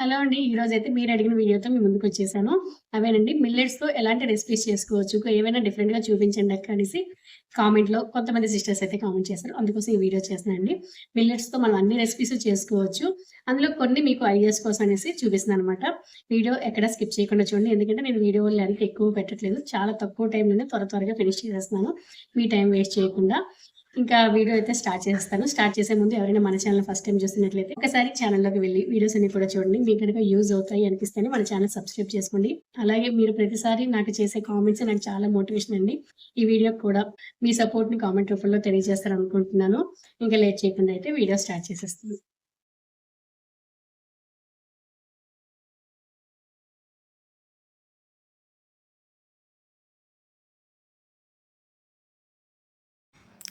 Hello అండి. ఈరోజు అయితే మీరు అడిగిన వీడియోతో మీ ముందుకు వచ్చేసాను. అవేనండి మిల్లెట్స్‌తో ఎలాంటి రెసిపీస్ చేసుకోవచ్చు. ఏమైనా డిఫరెంట్‌గా చూపించండి అక్క అనేసి కామెంట్‌లో కొంతమంది సిస్టర్స్ అయితే కామెంట్ చేశారు. అందుకోసం ఈ వీడియో చేస్తున్నానండి. మిల్లెట్స్‌తో మనం అన్ని రెసిపీస్ చేసుకోవచ్చు. అందులో కొన్ని మీకు ఐడియాస్ కోసం అనేసి చూపిస్తున్నాను అనమాట వీడియో ఎక్కడ స్కిప్ చేయకుండా చూడండి. ఎందుకంటే నేను వీడియో లెంత్ ఎక్కువ పెట్టట్లేదు. చాలా తక్కువ టైంలోనే త్వర త్వరగా ఫినిష్ చేసేస్తున్నాను. మీ టైం వేస్ట్ చేయకుండా. ఇంకా వీడియో అయితే స్టార్ట్ చేస్తాను స్టార్ట్ చేసే ముందు ఎవరైనా మన ఛానల్ ఫస్ట్ టైం చూస్తున్నట్లయితే ఒకసారి ఛానల్‌లోకి వెళ్ళి వీడియోస్ అన్ని కూడా చూడండి. మీకు కనుక యూజ్ అవుతాయి అనిపిస్తేనే మన ఛానల్ సబ్స్క్రైబ్ చేసుకోండి. అలాగే మీరు ప్రతిసారి నాకు చేసే కామెంట్స్ నాకు చాలా మోటివేషన్ అండి. ఈ వీడియో కూడా మీ సపోర్ట్‌ని కామెంట్ రూపంలో తెలియజేస్తారనుకుంటున్నాను. ఇంకా లేట్ చేయకుండా అయితే వీడియో స్టార్ట్ చేసేస్తాను.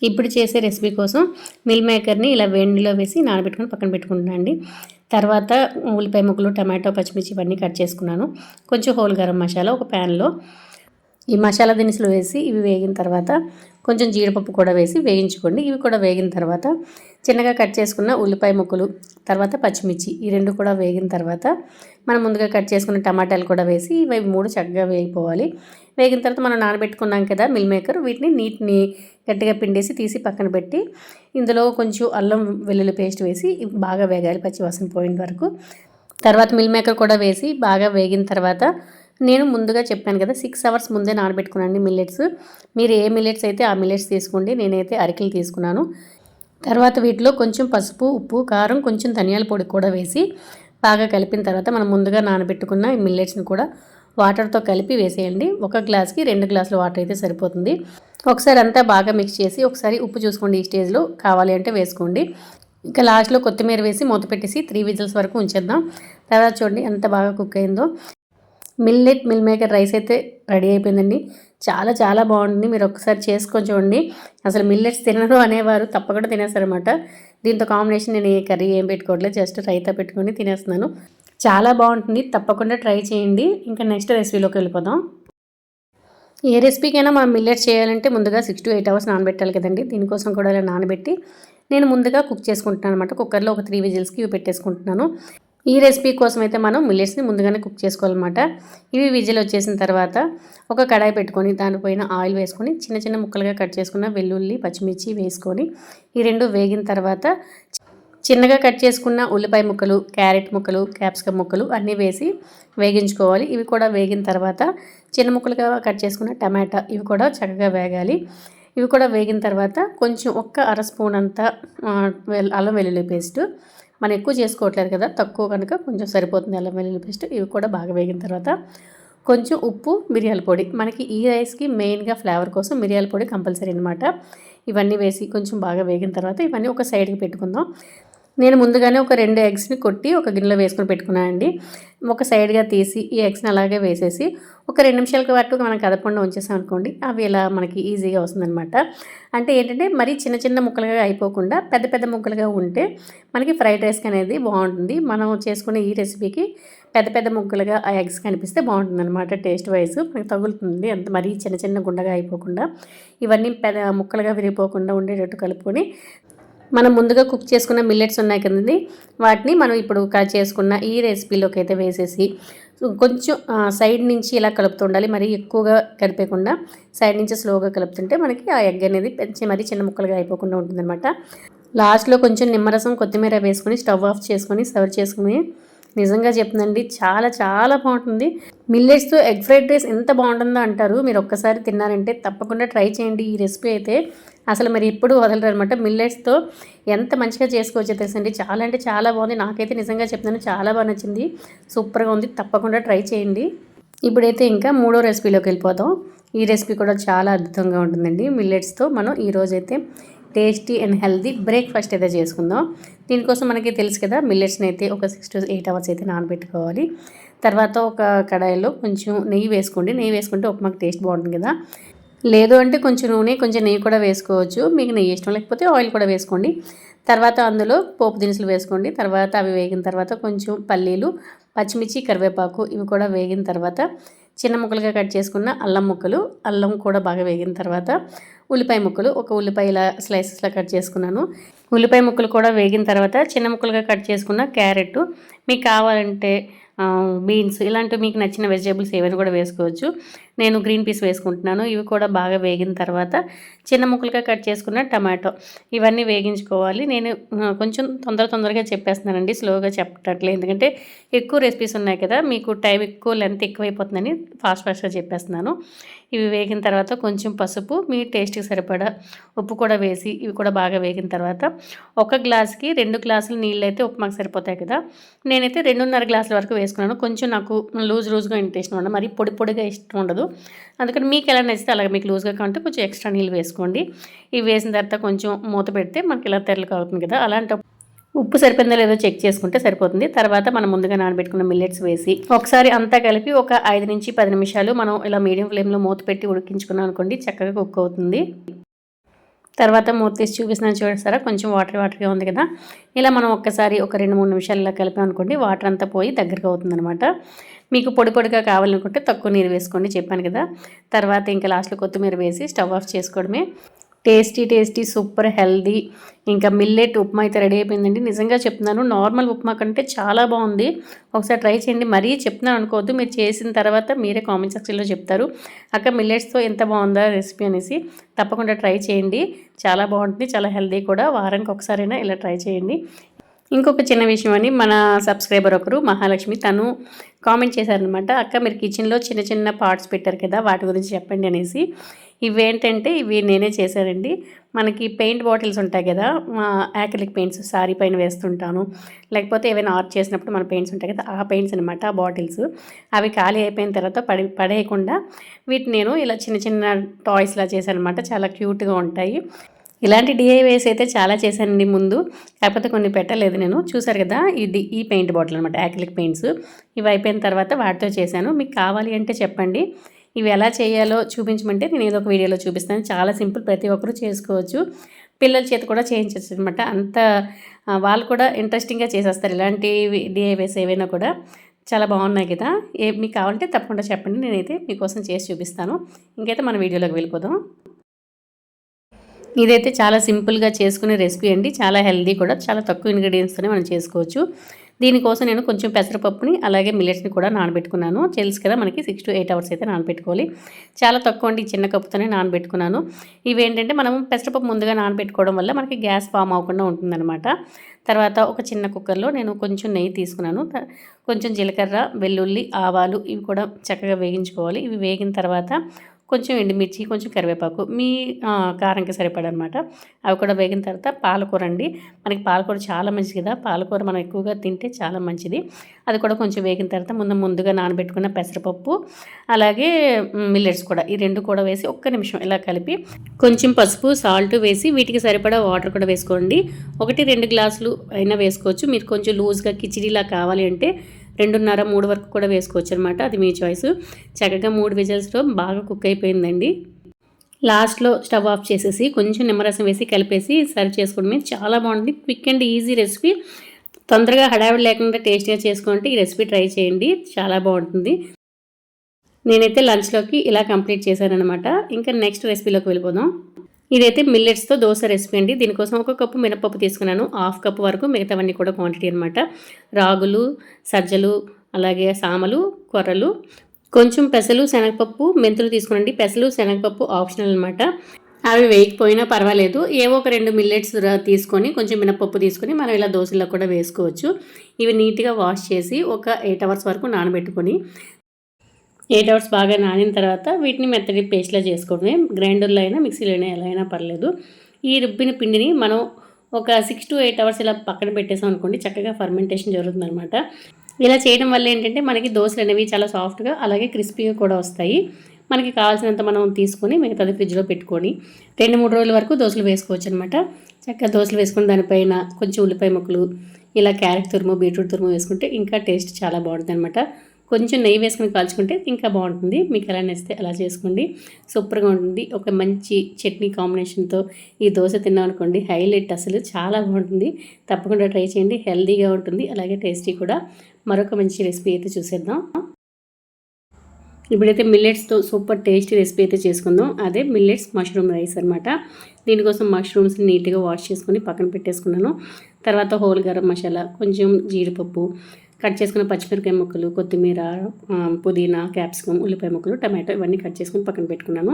ఇప్పుడు చేసే రెసిపీ కోసం మిల్ మేకర్ని ఇలా వేడిలో వేసి నానబెట్టుకొని పక్కన పెట్టుకుంటున్నాను అండి. తర్వాత ఉల్లిపాయ ముక్కలు టమాటో పచ్చిమిర్చి ఇవన్నీ కట్ చేసుకున్నాను. కొంచెం హోల్ గరం మసాలా ఒక ప్యాన్లో ఈ మసాలా దినుసులు వేసి ఇవి వేగిన తర్వాత కొంచెం జీడిపప్పు కూడా వేసి వేయించుకోండి. ఇవి కూడా వేగిన తర్వాత చిన్నగా కట్ చేసుకున్న ఉల్లిపాయ ముక్కలు తర్వాత పచ్చిమిర్చి ఈ రెండు కూడా వేగిన తర్వాత మనం ముందుగా కట్ చేసుకున్న టమాటాలు కూడా వేసి ఇవి మూడు చక్కగా వేగిపోవాలి. వేగిన తర్వాత మనం నానబెట్టుకున్నాం కదా మిల్ మేకర్ వీటిని నీటిని గట్టిగా పిండేసి తీసి పక్కన పెట్టి ఇందులో కొంచెం అల్లం వెల్లుల్లి పేస్ట్ వేసి బాగా వేగాలి పచ్చివాసన పోయిన వరకు. తర్వాత మిల్ మేకర్ కూడా వేసి బాగా వేగిన తర్వాత నేను ముందుగా చెప్పాను కదా సిక్స్ అవర్స్ ముందే నానబెట్టుకున్నాను మిల్లెట్స్ మీరు ఏ మిల్లెట్స్ అయితే ఆ మిల్లెట్స్ తీసుకోండి నేనైతే అరికెలు తీసుకున్నాను. తర్వాత వీటిలో కొంచెం పసుపు ఉప్పు కారం కొంచెం ధనియాల పొడి కూడా వేసి బాగా కలిపిన తర్వాత మనం ముందుగా నానబెట్టుకున్న ఈ మిల్లెట్స్ని కూడా వాటర్తో కలిపి వేసేయండి. ఒక గ్లాస్కి రెండు గ్లాసులు వాటర్ అయితే సరిపోతుంది. ఒకసారి అంతా బాగా మిక్స్ చేసి ఒకసారి ఉప్పు చూసుకోండి ఈ స్టేజ్లో కావాలి అంటే వేసుకోండి. ఇంకా లాస్ట్లో కొత్తిమీర వేసి మూత పెట్టేసి త్రీ విజిల్స్ వరకు ఉంచేద్దాం. తర్వాత చూడండి ఎంత బాగా కుక్ అయిందో. మిల్లెట్ మిల్ మేకర్ రైస్ అయితే రెడీ అయిపోయిందండి. చాలా చాలా బాగుంటుంది. మీరు ఒకసారి చేసుకొని చూడండి. అసలు మిల్లెట్స్ తినరు అనేవారు తప్పకుండా తినేస్తారనమాట దీంతో కాంబినేషన్ నేను ఏ కర్రీ ఏం పెట్టుకోవట్లేదు. జస్ట్ రైతా పెట్టుకొని తినేస్తున్నాను. చాలా బాగుంటుంది. తప్పకుండా ట్రై చేయండి. ఇంకా నెక్స్ట్ రెసిపీలోకి వెళ్ళిపోదాం. ఏ రెసిపీకైనా మనం మిల్లెట్స్ చేయాలంటే ముందుగా సిక్స్ టు ఎయిట్ అవర్స్ నానబెట్టాలి కదండి. దీనికోసం కూడా ఇలా నానబెట్టి నేను ముందుగా కుక్ చేసుకుంటున్నాను అనమాట కుక్కర్లో ఒక త్రీ విజిల్స్కి ఇవి పెట్టేసుకుంటున్నాను. ఈ రెసిపీ కోసం అయితే మనం మిల్లెట్స్ని ముందుగానే కుక్ చేసుకోవాలన్నమాట. ఇవి విజిల్ వచ్చేసిన తర్వాత ఒక కడాయి పెట్టుకొని దానిపైన ఆయిల్ వేసుకొని చిన్న చిన్న ముక్కలుగా కట్ చేసుకున్న వెల్లుల్లి పచ్చిమిర్చి వేసుకొని ఈ రెండు వేగిన తర్వాత చిన్నగా కట్ చేసుకున్న ఉల్లిపాయ ముక్కలు క్యారెట్ ముక్కలు క్యాప్సికమ్ ముక్కలు అన్నీ వేసి వేగించుకోవాలి. ఇవి కూడా వేగిన తర్వాత చిన్న ముక్కలుగా కట్ చేసుకున్న టమాటా ఇవి కూడా చక్కగా వేగాలి. ఇవి కూడా వేగిన తర్వాత కొంచెం ఒక్క అర స్పూన్ అంతా అల్లం వెల్లుల్లి పేస్ట్ మనం ఎక్కువ చేసుకోవట్లేదు కదా తక్కువ కనుక కొంచెం సరిపోతుంది అల్లం వెల్లుల్లి పేస్ట్. ఇవి కూడా బాగా వేగిన తర్వాత కొంచెం ఉప్పు మిరియాల పొడి. మనకి ఈ రైస్కి మెయిన్గా ఫ్లేవర్ కోసం మిరియాల పొడి కంపల్సరీ అనమాట ఇవన్నీ వేసి కొంచెం బాగా వేగిన తర్వాత ఇవన్నీ ఒక సైడ్కి పెట్టుకుందాం. నేను ముందుగానే ఒక రెండు ఎగ్స్ని కొట్టి ఒక గిన్నెలో వేసుకొని పెట్టుకున్నానండి ఒక సైడ్గా తీసి ఈ ఎగ్స్ని అలాగే వేసేసి ఒక రెండు నిమిషాల పాటు మనం కదపకుండా ఉంచేసాం అనుకోండి అవి ఇలా మనకి ఈజీగా వస్తుందన్నమాట. అంటే ఏంటంటే మరీ చిన్న చిన్న ముక్కలుగా అయిపోకుండా పెద్ద పెద్ద ముక్కలుగా ఉంటే మనకి ఫ్రైడ్ రైస్ అనేది బాగుంటుంది. మనం చేసుకునే ఈ రెసిపీకి పెద్ద పెద్ద ముక్కలుగా ఆ ఎగ్స్ కనిపిస్తే బాగుంటుంది అనమాట టేస్ట్ వైజ్ మనకి తగులుతుంది అంత మరీ చిన్న చిన్న గుండగా అయిపోకుండా. ఇవన్నీ పెద్ద ముక్కలుగా విరిగిపోకుండా ఉండేటట్టు కలుపుకొని మనం ముందుగా కుక్ చేసుకున్న మిల్లెట్స్ ఉన్నాయి కదండి. వాటిని మనం ఇప్పుడు చేసుకున్న ఈ రెసిపీలోకి అయితే వేసేసి కొంచెం సైడ్ నుంచి ఇలా కలుపుతూ ఉండాలి. మరి ఎక్కువగా కలిపేయకుండా సైడ్ నుంచి స్లోగా కలుపుతుంటే మనకి ఆ ఎగ్ అనేది పెంచి మరీ చిన్న ముక్కలుగా అయిపోకుండా ఉంటుందన్నమాట. లాస్ట్లో కొంచెం నిమ్మరసం కొత్తిమీర వేసుకొని స్టవ్ ఆఫ్ చేసుకొని సర్వ్ చేసుకుని నిజంగా చెప్తుందండి. చాలా చాలా బాగుంటుంది. మిల్లెట్స్తో ఎగ్ ఫ్రైడ్ రైస్ ఎంత బాగుంటుందో అంటారు. మీరు ఒక్కసారి తిన్నారంటే తప్పకుండా ట్రై చేయండి ఈ రెసిపీ అయితే. అసలు మరి ఎప్పుడు వదలరు అనమాట మిల్లెట్స్తో ఎంత మంచిగా చేసుకోవచ్చో తెలుసండి. చాలా అంటే చాలా బాగుంది. నాకైతే నిజంగా చెప్తున్నాను చాలా బాగా నచ్చింది. సూపర్గా ఉంది. తప్పకుండా ట్రై చేయండి. ఇప్పుడైతే ఇంకా మూడో రెసిపీలోకి వెళ్ళిపోతాం ఈ రెసిపీ కూడా చాలా అద్భుతంగా ఉంటుందండి. మిల్లెట్స్తో మనం ఈరోజైతే టేస్టీ అండ్ హెల్దీ బ్రేక్ఫాస్ట్ అయితే చేసుకుందాం. దీనికోసం మనకి తెలుసు కదా మిల్లెట్స్ని అయితే ఒక సిక్స్ టు ఎయిట్ అవర్స్ అయితే నానబెట్టుకోవాలి. తర్వాత ఒక కడాయిలో కొంచెం నెయ్యి వేసుకోండి. నెయ్యి వేసుకుంటే ఉప్మాకి టేస్ట్ బాగుంటుంది కదా. లేదు అంటే కొంచెం నూనె కొంచెం నెయ్యి కూడా వేసుకోవచ్చు. మీకు నెయ్యి ఇష్టం లేకపోతే ఆయిల్ కూడా వేసుకోండి. తర్వాత అందులో పోపు దినుసులు వేసుకోండి. తర్వాత అవి వేగిన తర్వాత కొంచెం పల్లీలు పచ్చిమిర్చి కరివేపాకు ఇవి కూడా వేగిన తర్వాత చిన్న ముక్కలుగా కట్ చేసుకున్న అల్లం ముక్కలు అల్లం కూడా బాగా వేగిన తర్వాత ఉల్లిపాయ ముక్కలు. ఒక ఉల్లిపాయ ఇలా స్లైసెస్లా కట్ చేసుకున్నాను. ఉల్లిపాయ ముక్కలు కూడా వేగిన తర్వాత చిన్న ముక్కలుగా కట్ చేసుకున్న క్యారెట్ మీకు కావాలంటే బీన్స్ ఇలాంటివి మీకు నచ్చిన వెజిటేబుల్స్ ఏవైనా కూడా వేసుకోవచ్చు. నేను గ్రీన్ పీస్ వేసుకుంటున్నాను. ఇవి కూడా బాగా వేగిన తర్వాత చిన్న ముక్కలుగా కట్ చేసుకున్న టమాటో ఇవన్నీ వేగించుకోవాలి. నేను కొంచెం తొందర తొందరగా చెప్పేస్తున్నానండి స్లోగా చెప్పట్లేదు. ఎందుకంటే ఎక్కువ రెసిపీస్ ఉన్నాయి కదా మీకు టైం ఎక్కువ లెంత్ ఎక్కువైపోతుందని ఫాస్ట్ ఫాస్ట్గా చెప్పేస్తున్నాను. ఇవి వేగిన తర్వాత కొంచెం పసుపు మీ టేస్ట్కి సరిపడా ఉప్పు కూడా వేసి ఇవి కూడా బాగా వేగిన తర్వాత ఒక గ్లాస్కి రెండు గ్లాసులు నీళ్ళు అయితే ఉప్మాకు సరిపోతాయి కదా. నేనైతే రెండున్నర గ్లాసుల వరకు వేసుకున్నాను. కొంచెం నాకు లూజ్ లూజ్గా ఇంట్రెస్ట్ ఉండదు. మరి పొడి పొడిగా ఇష్టం ఉండదు. అందుకని మీకు ఎలా నచ్చితే అలాగే మీకు లూజ్గా కావాలంటే కొంచెం ఎక్స్ట్రా నీళ్ళు వేసుకోండి. ఇవి వేసిన తర్వాత కొంచెం మూత పెడితే మనకి ఇలా తెరలకు అవుతుంది కదా అలాంటప్పుడు ఉప్పు సరిపోయిందో లేదో చెక్ చేసుకుంటే సరిపోతుంది. తర్వాత మనం ముందుగా నానబెట్టుకున్న మిల్లెట్స్ వేసి ఒకసారి అంతా కలిపి ఒక ఐదు నుంచి పది నిమిషాలు మనం ఇలా మీడియం ఫ్లేమ్లో మూత పెట్టి ఉడికించుకున్నాం అనుకోండి చక్కగా కుక్ అవుతుంది. తర్వాత మూత తీసి చూపిస్తున్నాను చూడస్తారా కొంచెం వాటర్ వాటర్గా ఉంది కదా. ఇలా మనం ఒక్కసారి ఒక రెండు మూడు నిమిషాలు ఇలా అనుకోండి వాటర్ అంతా పోయి దగ్గరకు అవుతుంది అనమాట మీకు పొడి పొడిగా కావాలనుకుంటే తక్కువ నీరు వేసుకోండి చెప్పాను కదా. తర్వాత ఇంకా లాస్ట్లో కొత్తిమీర వేసి స్టవ్ ఆఫ్ చేసుకోవడమే. Tasty tasty super healthy. ఇంకా మిల్లెట్ ఉప్మా అయితే రెడీ అయిపోయిందండి. నిజంగా చెప్తున్నాను నార్మల్ ఉప్మా కంటే చాలా బాగుంది. ఒకసారి ట్రై చేయండి. మరీ చెప్తున్నాను అనుకోవద్దు. మీరు చేసిన తర్వాత మీరే కామెంట్ సెక్షన్లో చెప్తారు. అక్క మిల్లెట్స్తో ఎంత బాగుందా రెసిపీ అనేసి తప్పకుండా ట్రై చేయండి. చాలా బాగుంటుంది చాలా హెల్దీ కూడా. వారానికి ఒకసారైనా ఇలా ట్రై చేయండి. ఇంకొక చిన్న విషయం అని మన సబ్స్క్రైబర్ ఒకరు మహాలక్ష్మి తను కామెంట్ చేశారనమాట అక్క మీరు కిచెన్లో చిన్న చిన్న పార్ట్స్ పెట్టారు కదా వాటి గురించి చెప్పండి అనేసి. ఇవేంటంటే ఇవి నేనే చేశానండి. మనకి పెయింట్ బాటిల్స్ ఉంటాయి కదా యాక్రిలిక్ పెయింట్స్ శారీ పైన వేస్తుంటాను. లేకపోతే ఏవైనా ఆర్ట్ చేసినప్పుడు మన పెయింట్స్ ఉంటాయి కదా ఆ పెయింట్స్ అనమాట ఆ బాటిల్స్. అవి ఖాళీ అయిపోయిన తర్వాత పడి పడేయకుండా వీటిని నేను ఇలా చిన్న చిన్న టాయ్స్లా చేశాను అనమాట చాలా క్యూట్గా ఉంటాయి. ఇలాంటి డిఐవేస్ అయితే చాలా చేశానండి ముందు కాకపోతే కొన్ని పెట్టలేదు నేను. చూసారు కదా ఇది ఈ పెయింట్ బాటిల్ అనమాట యాక్రిలిక్ పెయింట్స్. ఇవి అయిపోయిన తర్వాత వాటితో చేశాను. మీకు కావాలి అంటే చెప్పండి. ఇవి ఎలా చేయాలో చూపించమంటే నేను ఏదో ఒక వీడియోలో చూపిస్తాను. చాలా సింపుల్ ప్రతి ఒక్కరూ చేసుకోవచ్చు. పిల్లల చేత కూడా చేయించవచ్చు అనమాట అంత వాళ్ళు కూడా ఇంట్రెస్టింగ్గా చేసేస్తారు. ఇలాంటి డిఐవేస్ ఏవైనా కూడా చాలా బాగున్నాయి కదా. ఏ మీకు కావాలంటే తప్పకుండా చెప్పండి. నేనైతే మీకోసం చేసి చూపిస్తాను. ఇంకైతే మన వీడియోలోకి వెళ్ళిపోదాం. ఇదైతే చాలా సింపుల్గా చేసుకునే రెసిపీ అండి. చాలా హెల్దీ కూడా. చాలా తక్కువ ఇంగ్రీడియంట్స్తోనే మనం చేసుకోవచ్చు. దీనికోసం నేను కొంచెం పెసరపప్పుని అలాగే మిల్లెట్స్ని కూడా నానబెట్టుకున్నాను. తెలుసు కదా మనకి సిక్స్ టు ఎయిట్ అవర్స్ అయితే నానబెట్టుకోవాలి. చాలా తక్కువ అండి చిన్న కప్పుతోనే నానబెట్టుకున్నాను. ఇవేంటంటే మనం పెసరపప్పు ముందుగా నానబెట్టుకోవడం వల్ల మనకి గ్యాస్ ఫామ్ అవ్వకుండా ఉంటుందన్నమాట. తర్వాత ఒక చిన్న కుక్కర్లో నేను కొంచెం నెయ్యి తీసుకున్నాను. కొంచెం జీలకర్ర వెల్లుల్లి ఆవాలు ఇవి కూడా చక్కగా వేగించుకోవాలి. ఇవి వేగిన తర్వాత కొంచెం ఎండుమిర్చి కొంచెం కరివేపాకు మీ కారంకి సరిపడనమాట. అవి కూడా వేగిన తర్వాత పాలకూర అండి. మనకి పాలకూర చాలా మంచిది కదా. పాలకూర మనం ఎక్కువగా తింటే చాలా మంచిది. అది కూడా కొంచెం వేగిన తర్వాత ముందు ముందుగా నానబెట్టుకున్న పెసరపప్పు అలాగే మిల్లెట్స్ కూడా. ఈ రెండు కూడా వేసి ఒక్క నిమిషం ఇలా కలిపి కొంచెం పసుపు సాల్ట్ వేసి వీటికి సరిపడా వాటర్ కూడా వేసుకోండి. ఒకటి రెండు గ్లాసులు అయినా వేసుకోవచ్చు. మీరు కొంచెం లూజ్గా కిచిడీలా కావాలి అంటే రెండున్నర మూడు వరకు కూడా వేసుకోవచ్చు అనమాట అది మీ చాయిస్ చక్కగా మూడు విజిల్స్లో బాగా కుక్ అయిపోయిందండి. లాస్ట్లో స్టవ్ ఆఫ్ చేసేసి కొంచెం నిమ్మరసం వేసి కలిపేసి సర్వ్ చేసుకోవడమే. చాలా బాగుంటుంది. క్విక్ అండ్ ఈజీ రెసిపీ తొందరగా హడావిడి లేకుండా టేస్ట్గా చేసుకుంటే ఈ రెసిపీ ట్రై చేయండి. చాలా బాగుంటుంది. నేనైతే లంచ్లోకి ఇలా కంప్లీట్ చేశాను అనమాట ఇంకా నెక్స్ట్ రెసిపీలోకి వెళ్ళిపోదాం. ఇదైతే మిల్లెట్స్తో దోశ రెసిపీ అండి. దీనికోసం ఒక కప్పు మినపప్పు తీసుకున్నాను. హాఫ్ కప్ వరకు మిగతావన్నీ కూడా క్వాంటిటీ అనమాట రాగులు సజ్జలు అలాగే సామలు కొర్రలు కొంచెం పెసలు శనగపప్పు మెంతులు తీసుకునండి. పెసలు శనగపప్పు ఆప్షనల్ అనమాట అవి వేయకపోయినా పర్వాలేదు. ఏవో ఒక రెండు మిల్లెట్స్ తీసుకొని కొంచెం మినపప్పు తీసుకొని మనం ఇలా దోశల్లో కూడా వేసుకోవచ్చు. ఇవి నీట్గా వాష్ చేసి ఒక ఎయిట్ అవర్స్ వరకు నానబెట్టుకొని ఎయిట్ అవర్స్ బాగా నానిన తర్వాత వీటిని మెత్తడి పేస్ట్లా చేసుకోవడమే. గ్రైండర్లో అయినా మిక్సీలో అయినా ఎలా అయినా పర్లేదు. ఈ రుబ్బిన పిండిని మనం ఒక సిక్స్ టు ఎయిట్ అవర్స్ ఇలా పక్కన పెట్టేసాం అనుకోండి చక్కగా ఫర్మెంటేషన్ జరుగుతుంది అనమాట ఇలా చేయడం వల్ల ఏంటంటే మనకి దోశలు అనేవి చాలా సాఫ్ట్గా అలాగే క్రిస్పీగా కూడా వస్తాయి. మనకి కావాల్సినంత మనం తీసుకొని మిగతాది ఫ్రిడ్జ్లో పెట్టుకొని రెండు మూడు రోజుల వరకు దోశలు వేసుకోవచ్చు అనమాట చక్కగా దోశలు వేసుకుని దానిపైన కొంచెం ఉల్లిపాయ ముక్కలు ఇలా క్యారెట్ తురుము బీట్రూట్ తురుము వేసుకుంటే ఇంకా టేస్ట్ చాలా బాగుంటుంది అనమాట కొంచెం నెయ్యి వేసుకుని కాల్చుకుంటే ఇంకా బాగుంటుంది. మీకు ఎలా నచ్చితే అలా చేసుకోండి. సూపర్గా ఉంటుంది. ఒక మంచి చట్నీ కాంబినేషన్తో ఈ దోశ తిన్నాం అనుకోండి హైలైట్ అసలు. చాలా బాగుంటుంది. తప్పకుండా ట్రై చేయండి. హెల్తీగా ఉంటుంది. అలాగే టేస్టీ కూడా. మరొక మంచి రెసిపీ అయితే చూసేద్దాం. ఇప్పుడైతే మిల్లెట్స్తో సూపర్ టేస్టీ రెసిపీ అయితే చేసుకుందాం. అదే మిల్లెట్స్ మష్రూమ్ రైస్ అనమాట దీనికోసం మష్రూమ్స్ నీట్గా వాష్ చేసుకొని పక్కన పెట్టేసుకున్నాను. తర్వాత హోల్ గరం మసాలా కొంచెం జీడిపప్పు కట్ చేసుకున్న పచ్చిమిరపకాయ ముక్కలు కొత్తిమీర పుదీనా క్యాప్సికమ్ ఉల్లిపాయ ముక్కలు టమాటో ఇవన్నీ కట్ చేసుకుని పక్కన పెట్టుకున్నాను.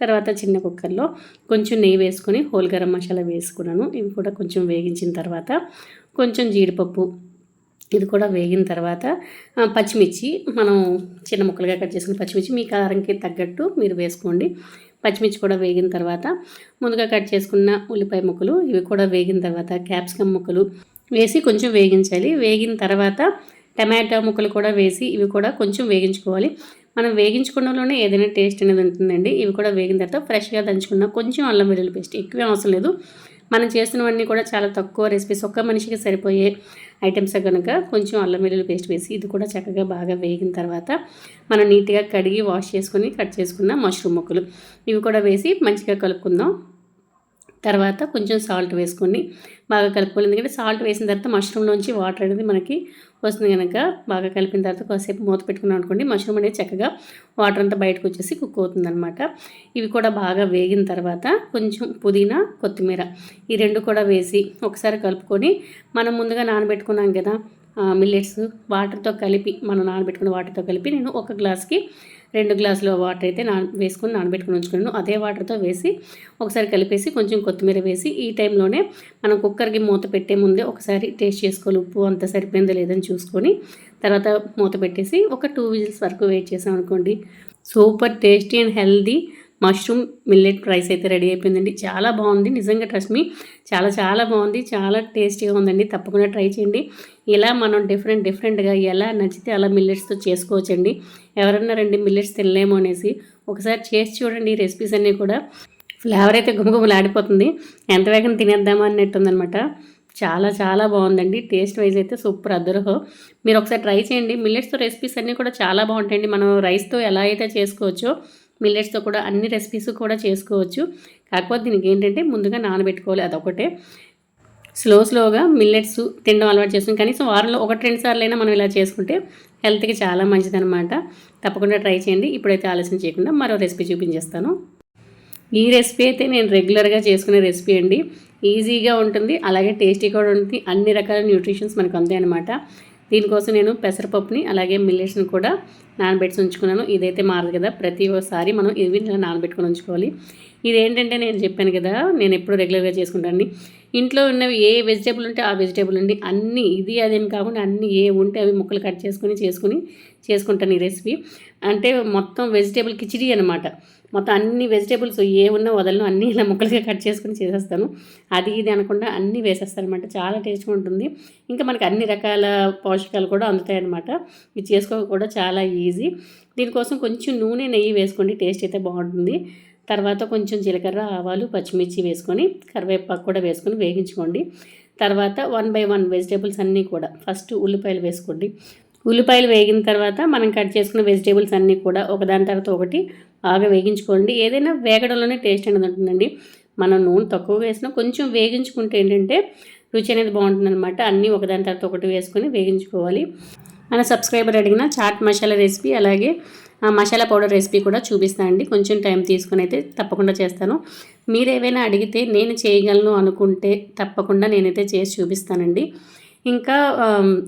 తర్వాత చిన్న కుక్కర్లో కొంచెం నెయ్యి వేసుకొని హోల్ గరం మసాలా వేసుకున్నాను. ఇవి కూడా కొంచెం వేగించిన తర్వాత కొంచెం జీడిపప్పు ఇది కూడా వేగిన తర్వాత పచ్చిమిర్చి మనం చిన్న ముక్కలుగా కట్ చేసుకుని పచ్చిమిర్చి మీ కారంకి తగ్గట్టు మీరు వేసుకోండి. పచ్చిమిర్చి కూడా వేగిన తర్వాత ముందుగా కట్ చేసుకున్న ఉల్లిపాయ ముక్కలు ఇవి కూడా వేగిన తర్వాత క్యాప్సికమ్ ముక్కలు వేసి కొంచెం వేగించాలి. వేగిన తర్వాత టమాటా ముక్కలు కూడా వేసి ఇవి కూడా కొంచెం వేగించుకోవాలి. మనం వేగించుకోవడంలోనే ఏదైనా టేస్ట్ అనేది ఉంటుందండి. ఇవి కూడా వేగిన తర్వాత ఫ్రెష్గా దంచుకున్న కొంచెం అల్లం వెల్లుల్లి పేస్ట్ ఎక్కువే అవసరం లేదు. మనం చేస్తున్నవన్నీ కూడా చాలా తక్కువ రెసిపీస్. ఒక్క మనిషికి సరిపోయే ఐటమ్స్ కనుక కొంచెం అల్లం వెల్లుల్లి పేస్ట్ వేసి ఇది కూడా చక్కగా బాగా వేగిన తర్వాత మనం నీట్గా కడిగి వాష్ చేసుకొని కట్ చేసుకున్న మష్రూమ్ ముక్కలు. ఇవి కూడా వేసి మంచిగా కలుపుకుందాం. తర్వాత కొంచెం సాల్ట్ వేసుకొని బాగా కలుపుకోవాలి. ఎందుకంటే సాల్ట్ వేసిన తర్వాత మష్రూమ్లోంచి వాటర్ అనేది మనకి వస్తుంది కనుక బాగా కలిపిన తర్వాత కాసేపు మూత పెట్టుకున్నాం అనుకోండి మష్రూమ్ అనేది చక్కగా వాటర్ అంతా బయటకు వచ్చేసి కుక్ అవుతుందనమాట ఇవి కూడా బాగా వేగిన తర్వాత కొంచెం పుదీనా కొత్తిమీర ఈ రెండు కూడా వేసి ఒకసారి కలుపుకొని మనం ముందుగా నానబెట్టుకున్నాం కదా మిల్లెట్స్ వాటర్తో కలిపి మనం నానబెట్టుకున్న వాటర్తో కలిపి నేను ఒక గ్లాస్కి రెండు గ్లాసుల వాటర్ అయితే నా వేసుకొని నానబెట్టుకుని ఉంచుకున్నాను. అదే వాటర్తో వేసి ఒకసారి కలిపేసి కొంచెం కొత్తిమీర వేసి ఈ టైంలోనే మనం కుక్కర్కి మూత పెట్టే ముందే ఒకసారి టేస్ట్ చేసుకోవాలి. ఉప్పు అంత సరిపోయిందో లేదని చూసుకొని తర్వాత మూత పెట్టేసి ఒక టూ విజిల్స్ వరకు వెయిట్ చేసాం అనుకోండి super tasty and healthy mushroom millet rice అయితే రెడీ అయిపోయిందండి. చాలా బాగుంది. నిజంగా ట్రస్ట్ మీ చాలా చాలా బాగుంది. చాలా టేస్టీగా ఉందండి. తప్పకుండా ట్రై చేయండి. ఇలా మనం డిఫరెంట్ డిఫరెంట్గా ఎలా నచ్చితే అలా మిల్లెట్స్తో చేసుకోవచ్చండి. ఎవరన్నా రండి మిల్లెట్స్ తినలేమో అనేసి ఒకసారి చేసి చూడండి ఈ రెసిపీస్ అన్నీ కూడా. ఫ్లేవర్ అయితే గుమగుమలాడిపోతుంది. ఎంత వేగం తినేద్దామా అన్నట్టుందనమాట చాలా చాలా బాగుందండి. టేస్ట్ వైజ్ అయితే సూపర్ అద్దరహో. మీరు ఒకసారి ట్రై చేయండి. మిల్లెట్స్తో రెసిపీస్ అన్నీ కూడా చాలా బాగుంటాయండి. మనం రైస్తో ఎలా అయితే చేసుకోవచ్చో మిల్లెట్స్తో కూడా అన్ని రెసిపీస్ కూడా చేసుకోవచ్చు. కాకపోతే దీనికి ఏంటంటే ముందుగా నానబెట్టుకోవాలి అదొకటే. స్లో స్లోగా మిల్లెట్స్ తినడం అలవాటు చేసుకుని కనీసం వారంలో ఒకటి రెండు సార్లు అయినా మనం ఇలా చేసుకుంటే హెల్త్కి చాలా మంచిదనమాట తప్పకుండా ట్రై చేయండి. ఇప్పుడైతే ఆలస్యం చేయకుండా మరో రెసిపీ చూపించేస్తాను. ఈ రెసిపీ అయితే నేను రెగ్యులర్గా చేసుకునే రెసిపీ అండి. ఈజీగా ఉంటుంది అలాగే టేస్టీ కూడా ఉంటుంది. అన్ని రకాల న్యూట్రిషన్స్ మనకు అంతాయి అనమాట దీనికోసం నేను పెసరపప్పుని అలాగే మిల్లెట్స్ని కూడా నానబెట్టి ఉంచుకున్నాను. ఇదైతే మారదు కదా ప్రతి ఒక్కసారి మనం ఇవి నానబెట్టుకుని నానబెట్టుకొని ఉంచుకోవాలి. ఇదేంటంటే నేను చెప్పాను కదా నేను ఎప్పుడు రెగ్యులర్గా చేసుకుంటాను ఇంట్లో ఉన్నవి ఏ వెజిటేబుల్ ఉంటే ఆ వెజిటేబుల్ ఉండి అన్నీ ఇది అదేం కాకుండా అన్నీ ఏ ఉంటే అవి ముక్కలు కట్ చేసుకొని చేసుకుని చేసుకుంటాను ఈ రెసిపీ. అంటే మొత్తం వెజిటేబుల్ కిచిడి అనమాట మొత్తం అన్ని వెజిటేబుల్స్ ఏ ఉన్నా వదలను అన్నీ ఇలా ముక్కలుగా కట్ చేసుకుని చేసేస్తాను. అది ఇది అనకుండా అన్నీ వేసేస్తాను అనమాట చాలా టేస్ట్గా ఉంటుంది. ఇంకా మనకి అన్ని రకాల పోషకాలు కూడా అందుతాయి అనమాట ఇది చేసుకోక కూడా చాలా ఈజీ. దీనికోసం కొంచెం నూనె నెయ్యి వేసుకోండి. టేస్ట్ అయితే బాగుంటుంది. తర్వాత కొంచెం జీలకర్ర ఆవాలు పచ్చిమిర్చి వేసుకొని కరివేపాకు కూడా వేసుకొని వేగించుకోండి. తర్వాత వన్ బై వన్ వెజిటేబుల్స్ అన్నీ కూడా ఫస్ట్ ఉల్లిపాయలు వేసుకోండి. ఉల్లిపాయలు వేగిన తర్వాత మనం కట్ చేసుకున్న వెజిటేబుల్స్ అన్నీ కూడా ఒకదాని తర్వాత ఒకటి బాగా వేగించుకోండి. ఏదైనా వేగడంలోనే టేస్ట్ అనేది ఉంటుందండి. మనం నూనె తక్కువ వేసినా కొంచెం వేగించుకుంటే ఏంటంటే రుచి అనేది బాగుంటుంది అనమాట అన్నీ ఒకదాని తర్వాత ఒకటి వేసుకొని వేగించుకోవాలి. మన సబ్స్క్రైబర్ అడిగిన చాట్ మసాలా రెసిపీ అలాగే ఆ మసాలా పౌడర్ రెసిపీ కూడా చూపిస్తాను అండి. కొంచెం టైం తీసుకుని అయితే తప్పకుండా చేస్తాను. మీరు ఏవైనా అడిగితే నేను చేయగలను అనుకుంటే తప్పకుండా నేనైతే చేసి చూపిస్తానండి. ఇంకా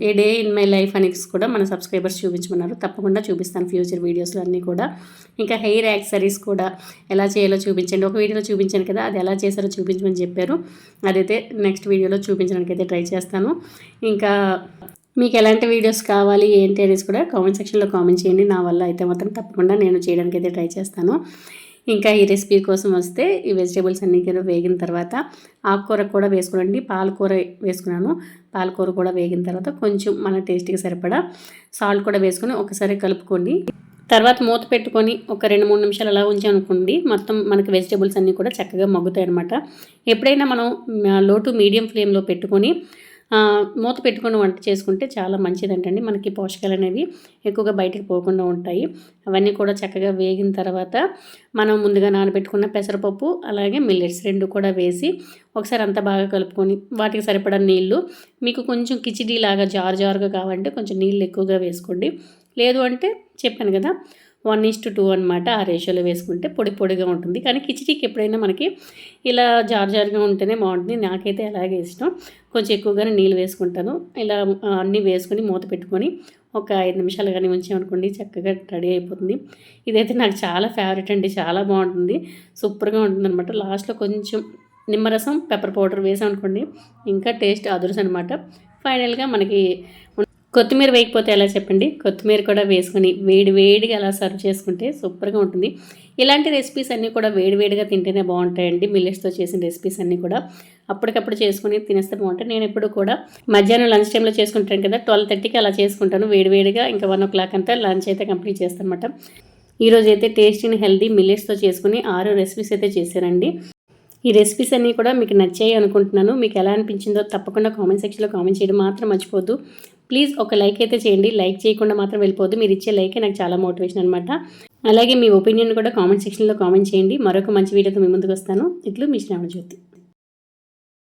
a day in my life అనేసి కూడా మన సబ్స్క్రైబర్స్ చూపించమన్నారు. తప్పకుండా చూపిస్తాను ఫ్యూచర్ వీడియోస్లో అన్నీ కూడా. ఇంకా హెయిర్ యాక్సరీస్ కూడా ఎలా చేయాలో చూపించండి. ఒక వీడియోలో చూపించాను కదా అది ఎలా చేశారో చూపించమని చెప్పారు. అదైతే నెక్స్ట్ వీడియోలో చూపించడానికి అయితే ట్రై చేస్తాను. ఇంకా మీకు ఎలాంటి వీడియోస్ కావాలి ఏంటి అనేసి కూడా కామెంట్ సెక్షన్లో కామెంట్ చేయండి. నా వల్ల అయితే మాత్రం తప్పకుండా నేను చేయడానికి అయితే ట్రై చేస్తాను. ఇంకా ఈ రెసిపీ కోసం వస్తే ఈ వెజిటేబుల్స్ అన్ని కూడా వేగిన తర్వాత ఆకుకూర కూడా వేసుకోండి పాలకూర వేసుకున్నాను. పాలకూర కూడా వేగిన తర్వాత కొంచెం మన టేస్ట్కి సరిపడా సాల్ట్ కూడా వేసుకొని ఒకసారి కలుపుకోండి. తర్వాత మూత పెట్టుకొని ఒక రెండు మూడు నిమిషాలు అలా ఉంచామనుకోండి మొత్తం మనకి వెజిటేబుల్స్ అన్నీ కూడా చక్కగా మగ్గుతాయి అనమాట ఎప్పుడైనా మనం లో టు మీడియం ఫ్లేమ్లో పెట్టుకొని మూత పెట్టుకుని వంట చేసుకుంటే చాలా మంచిదంటండి. మనకి పోషకాలు అనేవి ఎక్కువగా బయటకు పోకుండా ఉంటాయి. అవన్నీ కూడా చక్కగా వేగిన తర్వాత మనం ముందుగా నానబెట్టుకున్న పెసరపప్పు అలాగే మిల్లెట్స్ రెండు కూడా వేసి ఒకసారి అంతా బాగా కలుపుకొని వాటికి సరిపడా నీళ్ళు మీకు కొంచెం కిచిడీలాగా జారు జారుగా కావాలంటే కొంచెం నీళ్ళు ఎక్కువగా వేసుకోండి. లేదు అంటే చెప్పాను కదా వన్ ఈస్ టు టూ అనమాట ఆ రేషియోలో వేసుకుంటే పొడి పొడిగా ఉంటుంది. కానీ కిచిడీకి ఎప్పుడైనా మనకి ఇలా జార్ జార్గా ఉంటేనే బాగుంటుంది. నాకైతే అలాగే ఇష్టం. కొంచెం ఎక్కువగానే నీళ్ళు వేసుకుంటాను. ఇలా అన్నీ వేసుకొని మూత పెట్టుకొని ఒక ఐదు నిమిషాలు కానీ ఉంచామనుకోండి చక్కగా రెడీ అయిపోతుంది. ఇదైతే నాకు చాలా ఫేవరెట్ అండి. చాలా బాగుంటుంది. సూపర్గా ఉంటుంది అనమాట లాస్ట్లో కొంచెం నిమ్మరసం పెప్పర్ పౌడర్ వేసామనుకోండి ఇంకా టేస్ట్ అదురుసు అనమాట ఫైనల్గా మనకి కొత్తిమీర వేయకపోతే ఎలా చెప్పండి? కొత్తిమీర కూడా వేసుకొని వేడి వేడిగా అలా సర్వ్ చేసుకుంటే సూపర్గా ఉంటుంది. ఇలాంటి రెసిపీస్ అన్నీ కూడా వేడివేడిగా తింటేనే బాగుంటాయండి. మిల్లెట్స్తో చేసిన రెసిపీస్ అన్నీ కూడా అప్పటికప్పుడు చేసుకుని తినేస్తే బాగుంటాయి. నేను ఎప్పుడు కూడా మధ్యాహ్నం లంచ్ టైంలో చేసుకుంటాను కదా ట్వెల్వ్ థర్టీకి అలా చేసుకుంటాను. వేడివేడిగా ఇంకా వన్ ఓ క్లాక్ అంతా లంచ్ అయితే కంప్లీట్ చేస్తాను అనమాట ఈరోజు అయితే టేస్టీని హెల్దీ మిల్లెట్స్తో చేసుకుని ఆరు రెసిపీస్ అయితే చేశానండి. ఈ రెసిపీస్ అన్నీ కూడా మీకు నచ్చాయి అనుకుంటున్నాను. మీకు ఎలా అనిపించిందో తప్పకుండా కామెంట్ సెక్షన్లో కామెంట్ చేయడం మాత్రం మర్చిపోద్దు ప్లీజ్ ఒక లైక్ అయితే చేయండి. లైక్ చేయకుండా మాత్రం వెళ్ళిపోద్దు మీరు ఇచ్చే లైకే నాకు చాలా మోటివేషన్ అనమాట అలాగే మీ ఒపీనియన్ కూడా కామెంట్ సెక్షన్లో కామెంట్ చేయండి. మరొక మంచి వీడియోతో మీ ముందుకు వస్తాను. ఇట్లు మీ శ్రావణ జ్యోతి